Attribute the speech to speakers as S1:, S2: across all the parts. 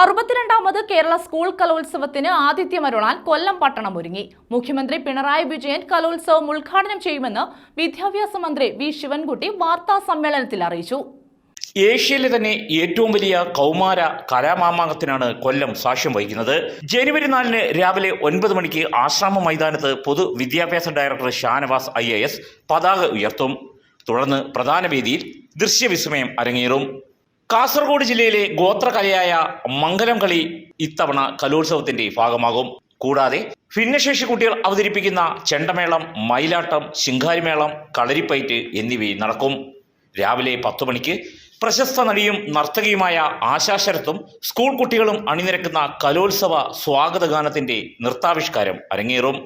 S1: അറുപത്തിരണ്ടാമത് Kerala school കലോത്സവത്തിന് ആതിഥ്യമരുളാൻ കൊല്ലം പട്ടണം ഒരുങ്ങി. മുഖ്യമന്ത്രി പിണറായി വിജയൻ കലോത്സവം ഉദ്ഘാടനം ചെയ്യുമെന്ന് വിദ്യാഭ്യാസ മന്ത്രി വി ശിവൻകുട്ടി വാർത്താ സമ്മേളനത്തിൽ അറിയിച്ചു.
S2: ഏഷ്യയിലെ തന്നെ ഏറ്റവും വലിയ കൗമാര കലാമാമാങ്കത്തിനാണ് കൊല്ലം സാക്ഷ്യം വഹിക്കുന്നത്. ജനുവരി നാലിന് രാവിലെ ഒൻപത് മണിക്ക് ആശ്രാമ മൈതാനത്ത് പൊതു വിദ്യാഭ്യാസ ഡയറക്ടർ ഷാനവാസ് ഐ പതാക ഉയർത്തും. തുടർന്ന് പ്രധാന വേദിയിൽ ദൃശ്യവിസ്മയം അരങ്ങേറും. കാസർഗോഡ് ജില്ലയിലെ ഗോത്രകലയായ മംഗലം കളി ഇത്തവണ കലോത്സവത്തിന്റെ ഭാഗമാകും. കൂടാതെ ഭിന്നശേഷി കുട്ടികൾ അവതരിപ്പിക്കുന്ന ചെണ്ടമേളം മയിലാട്ടം ശിങ്കാരിമേളം കളരിപ്പയറ്റ് എന്നിവയും നടക്കും. രാവിലെ പത്തു മണിക്ക് പ്രശസ്ത നടിയും നർത്തകിയുമായ ആശാശരത്തും സ്കൂൾ കുട്ടികളും അണിനിരക്കുന്ന കലോത്സവ സ്വാഗതഗാനത്തിന്റെ നൃത്താവിഷ്കാരം അരങ്ങേറും.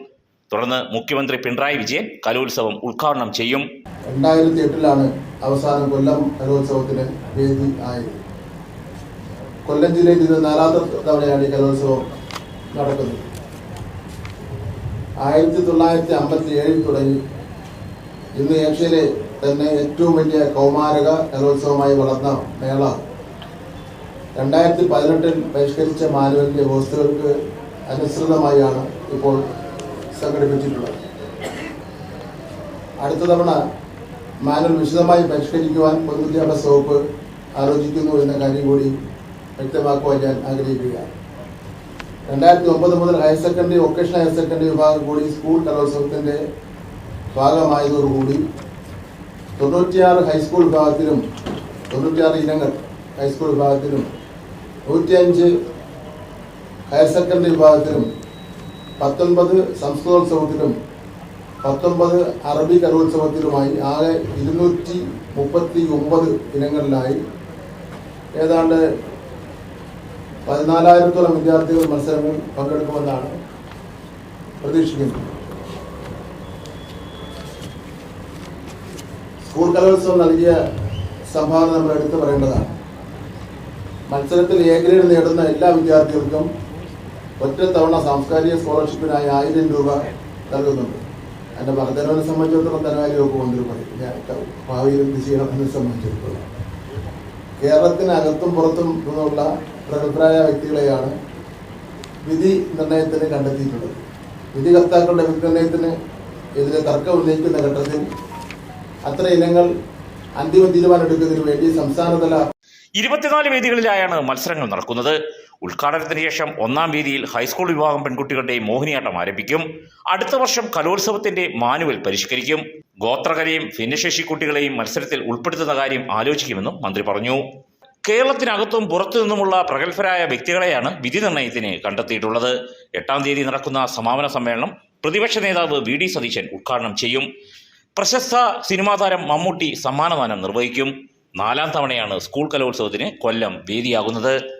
S2: തുടർന്ന് മുഖ്യമന്ത്രി പിണറായി വിജയൻ കലോത്സവം ഉദ്ഘാടനം ചെയ്യും.
S3: രണ്ടായിരത്തി എട്ടിലാണ് അവസാനം കൊല്ലം കലോത്സവത്തിന് വേദി ആയത്. കൊല്ലം ജില്ലയിൽ ഇത് നാലാമത്തെ തവണയാണ് ഈ കലോത്സവം നടക്കുന്നത്. ആയിരത്തി തൊള്ളായിരത്തി അമ്പത്തി ഏഴിൽ തുടങ്ങി. ഇന്ന് ഏഷ്യയിലെ തന്നെ ഏറ്റവും വലിയ കൗമാരക കലോത്സവമായി വളർന്ന മേള. രണ്ടായിരത്തി പതിനെട്ടിൽ പരിഷ്കരിച്ച മാനുവലിന്റെ വ്യവസ്ഥകൾക്ക് അനുസൃതമായാണ് ഇപ്പോൾ സംഘടിപ്പിച്ചിട്ടുള്ളത്. അടുത്ത തവണ മാനുവൽ വിശദമായി പരിഷ്കരിക്കുവാൻ പൊതുവിദ്യാഭ്യാസ വകുപ്പ് ആലോചിക്കുന്നു എന്ന കാര്യം കൂടി വ്യക്തമാക്കുവാൻ ഞാൻ ആഗ്രഹിക്കുകയാണ്. രണ്ടായിരത്തി ഒമ്പത് മുതൽ higher secondary vocational higher secondary വിഭാഗം കൂടി സ്കൂൾ കലോത്സവത്തിന്റെ ഭാഗമായതോടുകൂടി തൊണ്ണൂറ്റിയാറ് ഹൈസ്കൂൾ വിഭാഗത്തിലും തൊണ്ണൂറ്റിയാറ് ഇനങ്ങൾ ഹൈസ്കൂൾ വിഭാഗത്തിലും നൂറ്റിയഞ്ച് ഹയർ സെക്കൻഡറി വിഭാഗത്തിലും പത്തൊൻപത് സംസ്കൃതോത്സവത്തിലും പത്തൊൻപത് അറബി കലോത്സവത്തിലുമായി ആകെ ഇരുന്നൂറ്റി മുപ്പത്തി ഒമ്പത് ഇനങ്ങളിലായി. ഏതാണ്ട് പതിനാലായിരത്തോളം വിദ്യാർത്ഥികൾ മത്സരങ്ങളിൽ പങ്കെടുക്കുമെന്നാണ് പ്രതീക്ഷിക്കുന്നത്. സ്കൂൾ കലോത്സവം നൽകിയ സംഭാവന നമ്മൾ എടുത്തു പറയേണ്ടതാണ്. മത്സരത്തിൽ എ ഗ്രേഡ് നേടുന്ന എല്ലാ വിദ്യാർത്ഥികൾക്കും ഒറ്റ തവണ സാംസ്കാരിക സ്കോളർഷിപ്പിനായി ആയിരം രൂപ നൽകുന്നുണ്ട്. എന്റെ വർദ്ധനവിനെ സംബന്ധിച്ചിടത്തോളം ധനകാര്യ വകുപ്പ് മന്ത്രി പറയും. ഭാവിയിൽ എന്ത് സംബന്ധിച്ചിടത്തോളം. കേരളത്തിനകത്തും പുറത്തും നിന്നുള്ള പ്രഗത്ഭരായ വ്യക്തികളെയാണ് വിധി നിർണയത്തിന് കണ്ടെത്തിയിട്ടുള്ളത്. വിധികർത്താക്കളുടെ വിധി നിർണയത്തിന് എതിരെ തർക്കം ഉന്നയിക്കുന്ന ഘട്ടത്തിൽ അത്ര ഇനങ്ങൾ അന്തിമ തീരുമാനം എടുക്കുന്നതിന് വേണ്ടി സംസ്ഥാനതല
S2: ഇരുപത്തിനാല് വേദികളിലായാണ് മത്സരങ്ങൾ നടക്കുന്നത്. ഉദ്ഘാടനത്തിന് ശേഷം ഒന്നാം വേദിയിൽ ഹൈസ്കൂൾ വിഭാഗം പെൺകുട്ടികളുടെ മോഹിനിയാട്ടം ആരംഭിക്കും. അടുത്ത വർഷം കലോത്സവത്തിന്റെ മാനുവൽ പരിഷ്കരിക്കും. ഗോത്രകലയും ഭിന്നശേഷി കുട്ടികളെയും മത്സരത്തിൽ ഉൾപ്പെടുത്തുന്ന കാര്യം ആലോചിക്കുമെന്നും മന്ത്രി പറഞ്ഞു. കേരളത്തിനകത്തും പുറത്തു നിന്നുമുള്ള പ്രഗത്ഭരായ വ്യക്തികളെയാണ് വിധി നിർണയത്തിന് കണ്ടെത്തിയിട്ടുള്ളത്. എട്ടാം തീയതി നടക്കുന്ന സമാപന സമ്മേളനം പ്രതിപക്ഷ നേതാവ് വി ഡി സതീശൻ ഉദ്ഘാടനം ചെയ്യും. പ്രശസ്ത സിനിമാ താരം മമ്മൂട്ടി സമ്മാനദാനം നിർവഹിക്കും. നാലാം തവണയാണ് സ്കൂൾ കലോത്സവത്തിന് കൊല്ലം വേദിയാകുന്നത്.